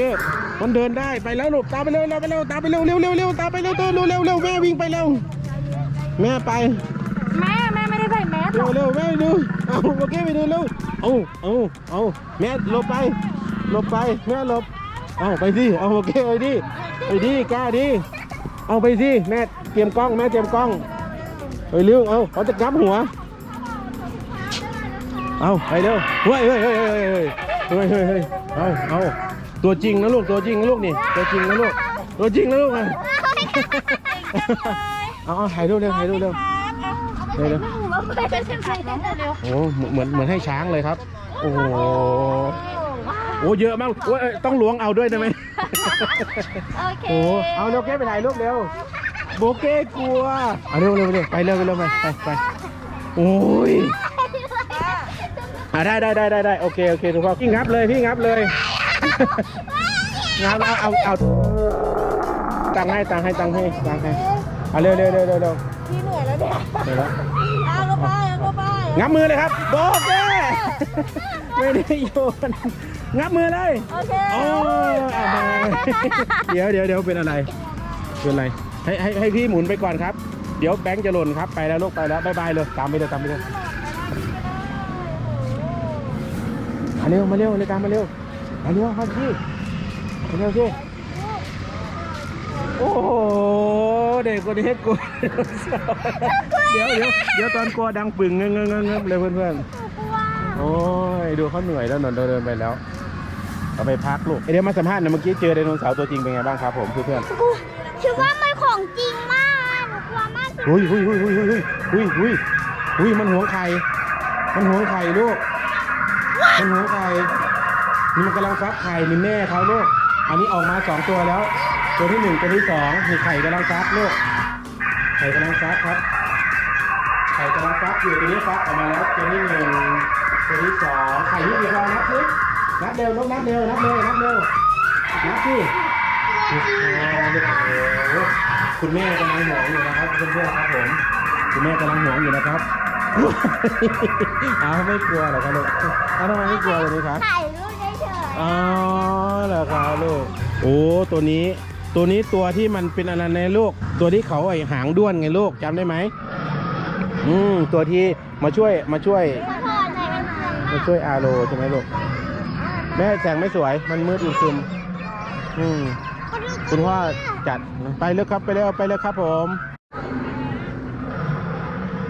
ก็บมันเดินได้ไปแล้วลูกตามไปเร็วเราไปเร็วตามไปเร็วเร็วเร็วเร็วตามไปเร็วเร็วเร็วเร็วแม่วิ่งไปเร็วแม่ไปแม่แม่ไม่ได้ใส่แม่หรเร็วเร็วแม่ดูเอาโอเคไปดูลูกวเอาเอาเอาแม่หลบไปหลบไปแม่หลบเอาไปสิเอาโอเคไปดิไปดิกล้าดิเอาไปสิแม่เตรียมกล้องแม่เตรียมกล้องไปเร็วเอาเขาจะกลับหัว เอาไปเร็วเฮ้ยเฮ้ยเฮ้ยเฮ้ยเฮ้ยเฮ้ยเฮ้ยเอาเอา ตัวจริงนะลูกตัวจริงนะลูกนี่ตัวจริงนะลูกตัวจริงนะลูกอะเอาเอาถ่ายรูปเร็วถ่ายรูปเร็วเร็วเร็วโอ้เหมือนเหมือนให้ช้างเลยครับ โอ้โหโอ้เยอะมากโอ้ต้องล้วงเอาด้วยได้ไหมโอ้เอาเร็วแก้ไปถ่ายรูปเร็วโบเก้กลัวเอาเร็วเร็วเร็วไปเร็วไปเร็วไปไปไปโอ้ยอะได้ได้ได้ได้ได้โอเคโอเคทุกคนพี่งับเลยพี่งับเลย งับแล้วเอาเอาตังค์ให้ตังค์ให้ตังค์ให้ตังค์ให้เอาเร็วเร็วเร็วเร็วเร็วพี่เหนื่อยแล้วเนี่ยเร็วแล้วเอาก็ไปเอาก็ไปงับมือเลยครับโบเก้ไม่ได้โยนงับมือเลยโอเคโอ้ยเอามาเดี๋ยวเดี๋ยวเดี๋ยวเป็นอะไรเป็นอะไรให้ให้ให้พี่หมุนไปก่อนครับ เดี๋ยวแบงค์จะหล่นครับไปแล้วลูกไปแล้วบายบายเลยตามไปเลยตามไปเลยมาเร็วมาเร็วเลยตามมาเร็ว มาเร็วครับพี่มาเร็วสิโอ้โหเด็กคนนี้กลัวเดี๋ยวเดี๋ยวเดี๋ยวตอนกลัวดังปึ่งเงงเงงเงงเงงเลยเพื่อนเพื่อนๆโอ้ยดูเขาเหนื่อยแล้วนนเดินไปแล้วเราไปพักลูกเดี๋ยวมาสัมภาษณ์หนะเมื่อกี้เจอไดโนเสาร์ตัวจริงเป็นไงบ้างครับผมเพื่อนคิดว่ามันของจริงมากหนูกลัวมากๆหุยหุยหุยหุยหุยหุยหุยหุยมันหวงไข่มันหวงไข่ลูกมันหวงไข่ นี่มันกำลังฟักไข่มีแม่เขาลูก อันนี้ออกมาสองตัวแล้ว ตัวที่หนึ่งตัวที่สองมีไข่กำลังฟักลูก ไข่กำลังฟักครับ ไข่กำลังฟักอยู่ตัวนี้ฟักออกมาแล้วตัวที่หนึ่งตัวที่สองไข่ที่กี่ฟองนับสินับเร็วลูกนับเร็วนับเร็วนับเร็วนับสิโอ้โหคุณแม่กำลังหวงอยู่นะครับเพื่อนๆครับผมคุณแม่กำลังหวงอยู่นะครับเอาวไม่กลัวเหรอครับลูกเอาทำไมไม่กลัวเลยครับถ่ อ๋อเหรอครับลูก โอ้ตัวนี้ ตัวนี้ตัวที่มันเป็นอะไรในลูก ตัวที่เขาไอหางด้วนไงลูกจำได้ไหมอืมตัวที่มาช่วยมาช่วย มาช่วยอาโรใช่ไหมลูกแม่แสงไม่สวยมันมืดอึมครึมอืมคุณพ่อจัดไปเลยครับไปเร็วไปเลยครับผม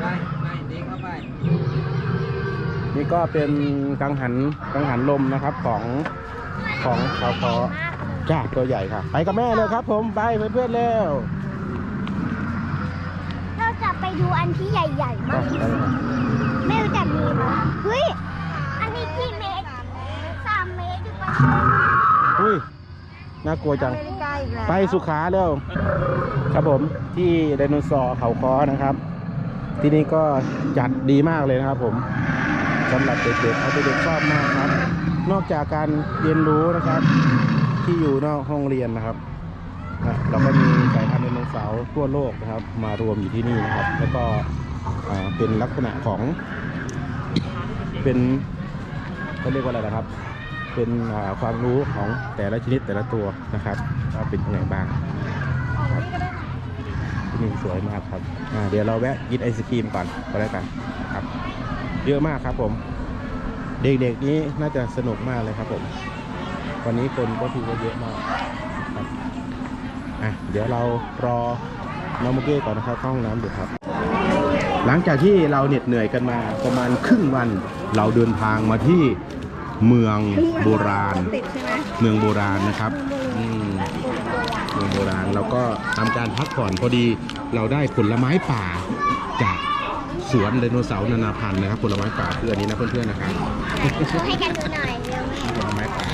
ได้ได้ดีเข้าไป นี่ก็เป็นกังหันกังหันลมนะครับของของเขาพอจ้าตัวใหญ่ค่ะ ไปกับแม่เลยครับ ผมไปเพื่อนๆเร็วเราจะไปดูอันที่ใหญ่ๆมากไม่รู้จักมีไหมเฮ้ยอันนี้กี่เมตรสามเมตรดีกว่าอุ้ยน่ากลัวจังอเมริกาอีกแล้วไปสุขาเร็วครับผมที่ไดโนเสาร์เขาคอนะครับ ที่นี่ก็จัดดีมากเลยนะครับผม สำหรับเด็กๆเอาเด็กๆชอบมากครับ นอกจากการเรียนรู้นะครับ ที่อยู่นอกห้องเรียนนะครับเราก็มีสายพันธุ์ไดโนเสาร์ทั่วโลกนะครับ มารวมอยู่ที่นี่นะครับ แล้วก็เป็นลักษณะของเป็นเขาเรียกว่าอะไรนะครับ เป็นความรู้ของแต่ละชนิดแต่ละตัวนะครับว่าเป็นยังไงบ้างครับที่นี่สวยมากครับเดี๋ยวเราแวะกินไอศครีมก่อนก็แล้วกันครับ เยอะมากครับผม เด็กๆนี้น่าจะสนุกมากเลยครับผมวันนี้คนก็ถือว่าเยอะมากครับอะเดี๋ยวเรารอน้องโมเก้ก่อนนะครับเข้าห้องน้ำอยู่ครับ หลังจากที่เราเหน็ดเหนื่อยกันมาประมาณครึ่งวัน เราเดินทางมาที่เมืองโบราณ เมืองโบราณนะครับอืมเมืองโบราณแล้วก็ทำการพักผ่อนพอดีเราได้ผลไม้ป่าจาก สวนไดโนเสาร์นานาพันธุ์นะครับผลไม้ป่าคืออันนี้นะเพื่อนๆนะครับให้กันดูหน่อยเร็วแม่ผลไม้ป่า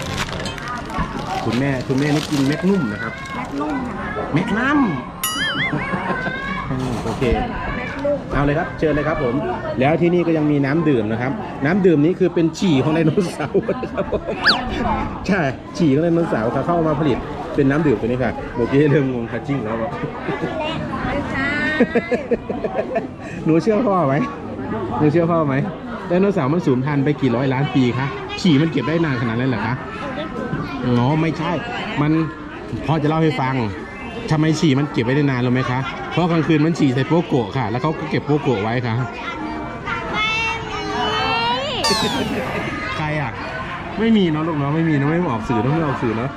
คุณแม่คุณแม่นี่กินเม็ดนุ่มนะครับแม็กนุ่มค่ะเม็ดน้ำอืมโอเคแม็กนุ่มเอาเลยครับเชิญเลยครับผม แล้วที่นี่ก็ยังมีน้ำดื่มนะครับ น้ำดื่มนี้คือเป็นฉี่ของไดโนเสาร์นะครับผมใช่ฉี่ของไดโนเสาร์เขาเข้ามาผลิตเป็นน้ำดื่มตัวนี้ค่ะเมื่อกี้เริ่มงงค่ะจริงแล้วบอกไม่ใช่ หนูเชื่อพ่อไหมหนูเชื่อพ่อไหมไดโนเสาร์มันสูญพันธุ์ไปกี่ร้อยล้านปีคะฉี่มันเก็บได้นานขนาดนั้นเหรอคะอ๋อไม่ใช่ มันพ่อจะเล่าให้ฟังทำไมฉี่มันเก็บไว้ได้นานรู้ไหมคะ เพราะกลางคืนมันฉี่ใส่โปโกะค่ะ แล้วเขาก็เก็บโปโกะไว้ค่ะ ใครอะ ไม่มีเนาะลูกเนาะไม่มีเนาะไม่ออกสื่อเนอะไม่ออกสื่อเนาะ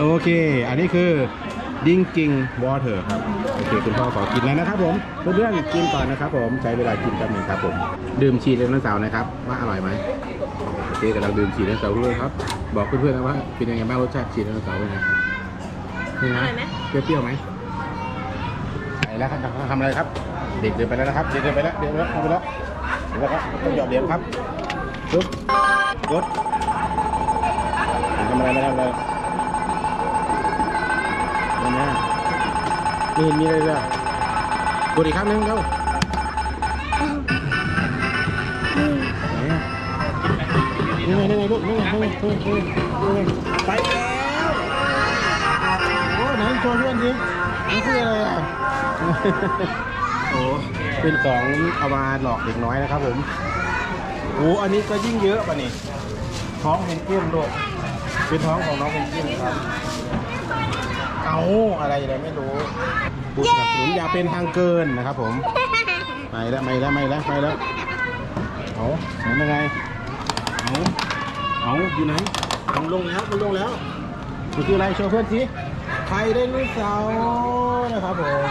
โอเค อันนี้คือ ดิ้งกิงวอเตอร์ครับโอเคคุณพ่อขอกินแล้วนะครับผมเพื่อนๆกินก่อนนะครับผมใช้เวลากินแป๊บหนึงครับผมดื่มชีสไดโนเสาร์นะครับว่าอร่อยไหมโอเคกำลังดื่มชีสไดโนเสาร์ด้วยครับ บอกเพื่อนๆนะว่าเป็นยังไงบ้างรสชาติชีสไดโนเสาร์เป็นไงนี่นะเปรี้ยวๆไหมไปแล้วครับทำอะไรครับ เด็กเดินไปแล้วนะครับเด็กเดินไปแล้วเดินไปแล้วเดินไปแล้วเดินไปแล้วครับต้องหยอดเหรียญครับปึ๊บกดทำอะไรไม่ทำอะไร นั่นนะนี่มีอะไรเลยกดอีกครั้งหนึงเร็วไหนอะนี่ไงนี่ไงลูกนี่ไงนี่ไงนี่ไงนี่ไงไปแล้วโอ้ไหนโชว์เพื่อนสินี่คืออะไรอะ โอ้เป็นของเอามาหลอกเด็กน้อยนะครับผมโอ้อันนี้ก็ยิ่งเยอะป่ะนี่ท้องเพนเกวินด้วยเป็นท้องของน้องเพนเกวินครับ เอาอะไรอะไรไม่รู้ผู้สนับสนุนอย่าเป็นทางเกินนะครับผมไม่แล้วไม่แล้วไม่แล้วไม่แล้วเอาหมุนยังไงเอาเอาอยู่ไหนมันลงแล้วมันลงแล้วมันคืออะไรโชว์เพื่อนสิไข่ไดโนเสาร์นะครับผม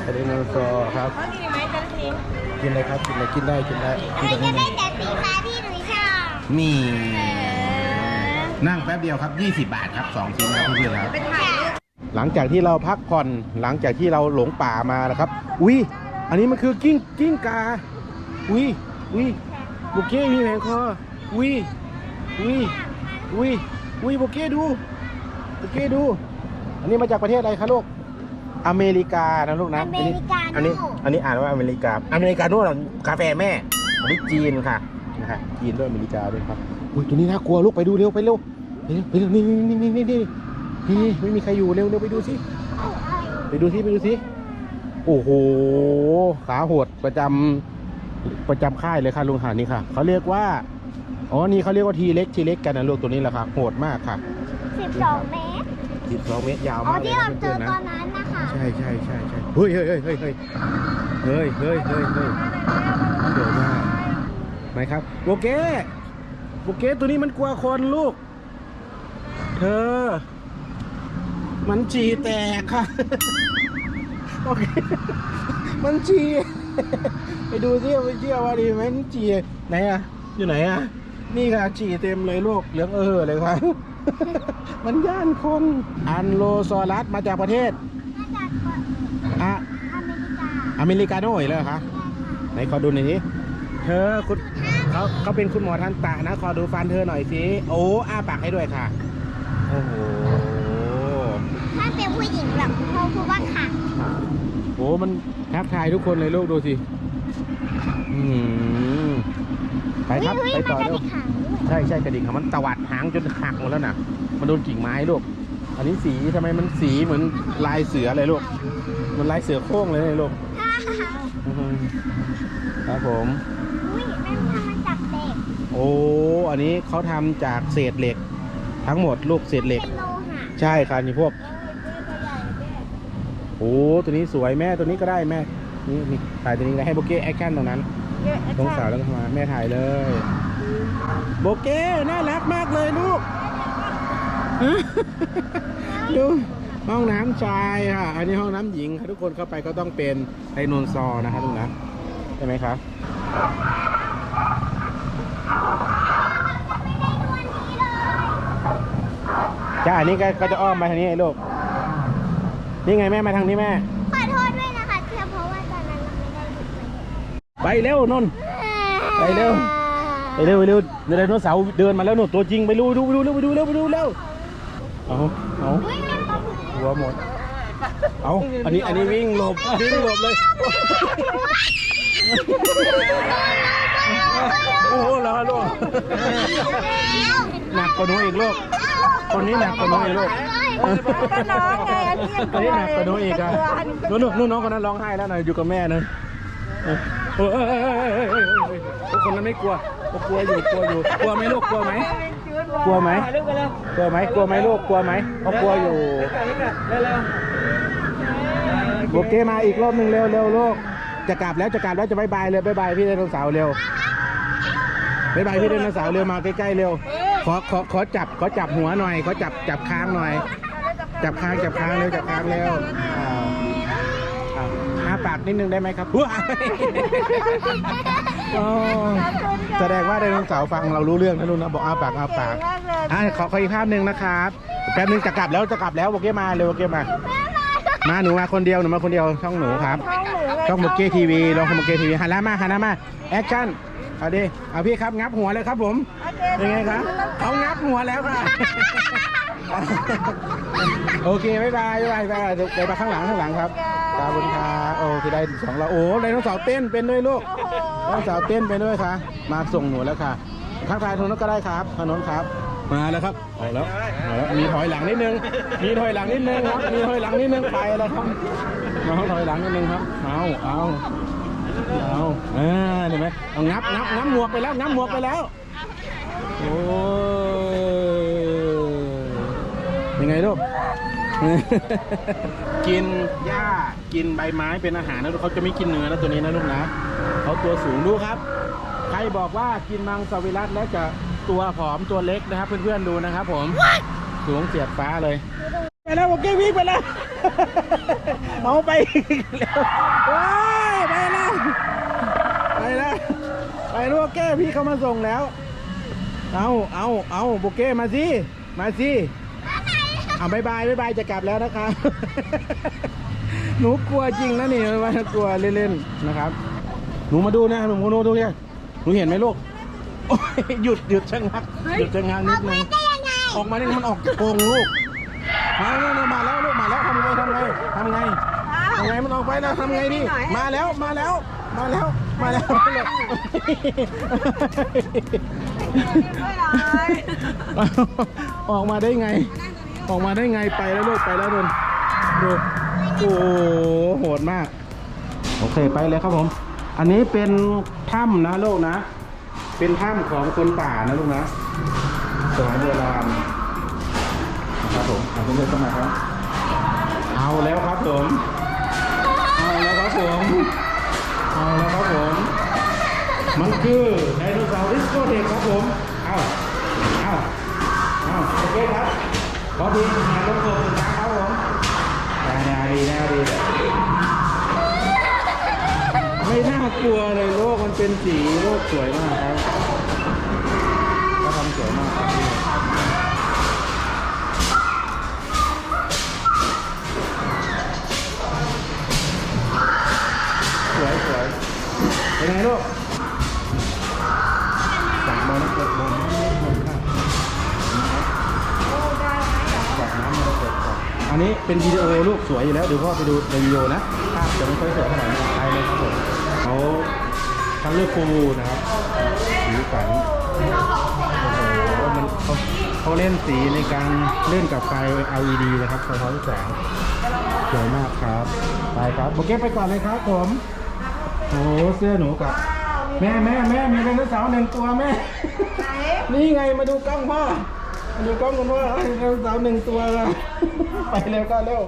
ไข่ไดโนเสาร์ครับกินไหมจันทิงกินเลยครับกินเลยกินได้กินได้กินอันได้นี้ก็ได้แต่สีฟ้าที่หนูชอบนี่นั่งแป๊บเดียวครับ 20 บาทครับ2ชิ้นครับเพื่อนๆครับเป็นถ่ายรูป หลังจากที่เราพักผ่อนหลังจากที่เราหลงป่ามานะครับ อุ้ยอันนี้มันคือกิ้งกิ้งกา อุ้ยอุ้ยบุกเก้มีแผงคออุ้ยอุ้ยอุ้ยอุ้ยบุกเก้ดูบุกเก้ดู อันนี้มาจากประเทศอะไรคะลูกอเมริกานะลูกนะอเมริกาโน่อันนี้อันนี้อ่านว่าอเมริกา อเมริกาโน่เหรอกาแฟแม่อันนี้จีนค่ะนะฮะจีนด้วยอเมริกาด้วยครับอุ้ยตัวนี้น่ากลัวลูกไปดูเร็วไปเร็วไปเร็วไปเร็วนี่นี่นี่นี่ นี่นี่นี่ไม่มีใครอยู่เร็วเร็วไปดูสิไปดูสิไปดูสิโอ้โหขาโหดประจำประจำค่ายเลยค่ะลุงหานี่ค่ะเขาเรียกว่าอ๋อนี่เขาเรียกว่าทีเล็กทีเล็กกันนะลูกตัวนี้แหละค่ะโหดมากค่ะสิบสองเมตร12เมตรยาวอ๋อมากเลยที่เรานะเจเพื่ออนๆนะตอนนั้นนะคะใช่ใช่ใช่ใช่เฮ้ยเฮ้ยเฮ้ยเฮ้ยเฮ้ยเฮ้ยเฮ้ยเฮ้ยเฮ้ยสวยมากไหนครับโบเก้โบเก้ตัวนี้มันกลัวคนลูก เธอ มันฉี่แตกค่ะ โอเค มันฉี่ ไปดูสิไปเชื่อว่าดีไหมมันฉี่ไหนอะอยู่ไหนอะนี่ค่ะฉี่เต็มเลยลูกเหลืองเออเลยค่ะ มันย่านคน อันโลซอรัสมาจากประเทศมาจากอะอเมริกาอเมริกาโน่อีกแล้วเหรอคะไหนขอดูหน่อยสิเธอคุณเขาเขาเป็นคุณหมอทันตะนะ ขอดูฟันเธอหน่อยสิ โอ้อ้าปากให้ด้วยค่ะ โอ้โหถ้า เป็นผู้หญิงแบบเขาพูดว่าค่ะโอ้มันทักทายทุกคนเลยลูกดูสิอืมไปครับเฮ้ยไปเฮ้ยต่อมันกระเร็วดิกหางด้วยใช่ใช่กระดิ่งค่ะมันตวัดหางจนหักหมดแล้วน่ะ มันโดนกิ่งไม้ลูก อันนี้สีทำไมมันสีเหมือนลายเสือเลยลูก มันลายเสือโคร่งเลยลูกอื้อหือครับผมอุ้ยแม่ทำมาจากเด็กโอ้ อันนี้เขาทำจากเศษเหล็ก ทั้งหมดลูกเศษเหล็กเป็นโลหะใช่ค่ะนี่พวก โอ้ตัวนี้สวยแม่ตัวนี้ก็ได้แม่ นี่นี่ถ่ายตัวนี้แล้วให้โบเก้แอคชั่นตรงนั้นตรงสาวแล้วก็มาแม่ถ่ายเลยโบเก้น่ารักมากเลยลูกดูห้องน้ำชายค่ะ อันนี้ห้องน้ำหญิงค่ะทุกคนเข้าไปก็ต้องเป็นไดโนเสาร์นะคะทุกนะใช่ไหมครับจ้าอันนี้ก็ก็จะอ้อมมาทางนี้ไอ้ลูก นี่ไงแม่มาทางนี้แม่ ขอโทษด้วยนะคะเทียเพราะว่าตอนนั้นเราไม่ได้ดูไปเร็วนนไปเร็ว ไปเร็วไปเร็วไดโนเสาร์เดินมาแล้วหนูตัวจริงไปดูดูไปดูเร็วไปดูเร็วไปดูเร็วเอาเอาอุ้ยมันตกหัวหมด เอาอันนี้อันนี้วิ่งหลบวิ่งหลบเลย โอ้โหเหรอลูกหนักกว่าหนูอีกลูกคนนี้หนักกว่าหนูอีกลูก ก็น้องไงอันนี้ยังคนนี้หนักกว่าหนูอีกอะนู่นนู่นน้องคนนั้นร้องไห้แล้วหนะอยอยู่กับแม่นะเออเออเออเออเออเออเออคนนั้นไม่กลัวกลัวอยู่กลัวอยู่กลัวไหมลูกกลัวไหมกลัวไหมลูกไปเร็วกลัวไหมกลัวไหมลูกกลัวไหมเขากลัวอยู่ลูกกันเร็วเร็วโอเคมาอีกรอบหนึ่งเร็วเร็วลูกจะกลับแล้วจะกลับแล้วจะบายบายเลยบายบายพี่ไดโนเสาร์เร็วบายบายพี่ไดโนเสาร์เร็วมาใกล้ๆเร็วขอขอขอจับขอจับหัวหน่อยขอจับจับค้างหน่อย จับค้างจับค้างเร็วจับค้างเร็วอ่าอ่าอ้าปากนิดนึงได้ไหมครับว้ายอ๋อแสดงว่าไดโนเสาร์ฟังเรารู้เรื่องนะลูกนะบอกอ้าปากอ้าปากอ่าขอขออีกภาพหนึ่งนะครับแป๊บนึงจะกลับแล้วจะกลับแล้วโอเคมาเร็วโอเคมามาหนูมาคนเดียวหนูมาคนเดียวช่องหนูครับช่องโมเก้ทีวีลองโมเก้ทีวีหันหน้ามาหันหน้ามาแอคชั่นเอาดิเอาพี่ครับงับหัวเลยครับผมเป็นไงครับเอางับหัวแล้วค่ะ โอเคบ๊ายบายบ๊ายบายบ๊ายบายเดี๋ยวไปมาข้างหลังข้างหลังครับขอบคุณครับโอเคได้สองเราโอ้ไดโนเสาร์เต้นเป็นด้วยลูกไดโนเสาร์เต้นเป็นด้วยค่ะ มาส่งหนูแล้วค่ะทักทายทางโน้นก็ได้ครับทางโน้นครับ มาแล้วครับเอาแล้วเอาแล้วมีถอยหลังนิดนึง มีถอยหลังนิดนึงครับ มีถอยหลังนิดนึงไปแล้วครับน้องถอยหลังนิดนึงครับเอาเอาเอาอ่าเห็นไหมเอางับงับงับหมวกไปแล้วงับหมวกไปแล้วโอ้ ยยังไงลูก กินหญ้ากินใบไม้เป็นอาหารนะลูกเขาจะไม่กินเนื้อนะตัวนี้นะลูกนะเขาตัวสูงดูครับ ใครบอกว่ากินมังสวิรัตแล้วจะตัวผอมตัวเล็กนะครับ เพื่อนๆดูนะครับ ผมสูงเสียดฟ้าเลยไปแล้วโอเควิ่งไปแล้วเอาไปอีกแล้วว้ายไปแล้วไปแล้วไปลูกโอเคพี่เขามาส่งแล้ว เอาเอาเอาโบเก้มาสิมาสิ เอาบายบายบายบายจะกลับแล้วนะครับหนูกลัวจริงนะนี่ว่ากลัวเล่นๆนะครับ หนูมาดูนะหนูมาดูดูเนี่ยหนูเห็นไหมลูกโอ้ยหยุดหยุดชะงักหยุดชะงักนิดนึงได้ยังไงออกมาเนี่ยมันออกจากกรงลูกมาแล้วมาแล้วลูกมาแล้วทำไงทำไงทำไงทำไงมันออกไปแล้วทำไงดิมาแล้วมาแล้วมาแล้วมาแล้วมาแล้วออกมาได้ไง ออกมาได้ไงไปแล้วลูกไปแล้วโดนดูโอ้โหโหดมาก โอเคไปเลยครับผม อันนี้เป็นถ้ำนะลูกนะ เป็นถ้ำของคนป่านะลูกนะสมัยโบราณนะครับผมเอาเพื่อนๆเข้ามาครับ เอาแล้วครับผม เอาแล้วครับผม เอาแล้วครับผม มันคือไดโนเสาร์ดิสโกเด็กครับผม เอาเอาเอาโอเคครับ ขอทีงานลงโทษสุดท้ายครับผมได้ได้ดีได้ดีไม่น่ากลัวเลยโลกมันเป็นสีโลกสวยมากครับก็ทำสวยมากครับสวยสวยเป็นไงลูก นอันนี้เป็นวิดีโอลูกสวยอยู่แล้วเดี๋ยวพ่อไปดูในวิดีโอนะภาพจะไม่ค่อยสวยเท่าไหร่นะไปเลยครับผมเขาคันเลือกฟูนะครับสีสันโอ้โหมันเขาเขาเล่นสีในการเล่นกับไฟ LED นะครับสะท้อนแสงสวยมากครับไปครับโอเคไปก่อนเลยครับผมโอ้โหเสื้อหนูกับแม่แม่แม่มีไดโนเสาร์หนึ่งตัวแม่นี่ไงมาดูกล้องพ่อมา ดูกล้องกันพ่อไดโนเสาร์หนึ่งตัวเลยไปเร็วก็เร็ว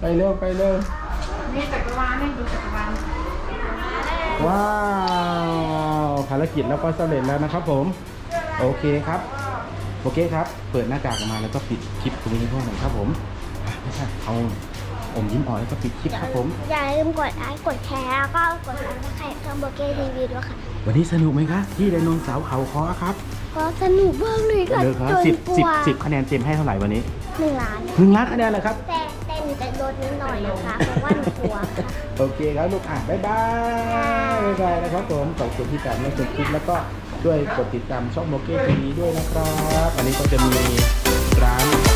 ไปเร็วไปเร็วมีจักรวาลให้ดูจักรวาลว้าวภารกิจแล้วก็สำเร็จแล้วนะครับผม โอเคครับ โอเคครับ เปิดหน้ากากออกมาแล้วก็ปิดคลิปตรงนี้พ่อหน่อยครับผมอะไม่ใช่เอาอมยิ้มอ่อยแล้วก็ปิดคลิปครับผม อย่าลืมกดไลค์กดแชร์แล้วก็กดซับสไครต์ช่องโบเก้ทีวีด้วยค่ะ วันนี้สนุกไหมครับที่ไดโนเสาร์เขาคอครับ ก็สนุกมากเลยค่ะเลิกครับจนสิบกลัสิบวสิบคะแนนเต็มให้เท่าไหร่วันนี้หนึ่งล้าน หนึ่งล้านคะแนนเลยครับ แต่แต่หนูจะลดนิดหน่อยนะคะเพราะว่าหนูกลัวค่ะ โอเคครับลูกอะบ๊ายบายบ๊ายบายนะครับผมขอบคุณที่ตามและชมคลิปแล้วก็ช่วยกดติดตามช่องโมเก้ทีวีด้วยนะครับ อันนี้ก็จะมีร้าน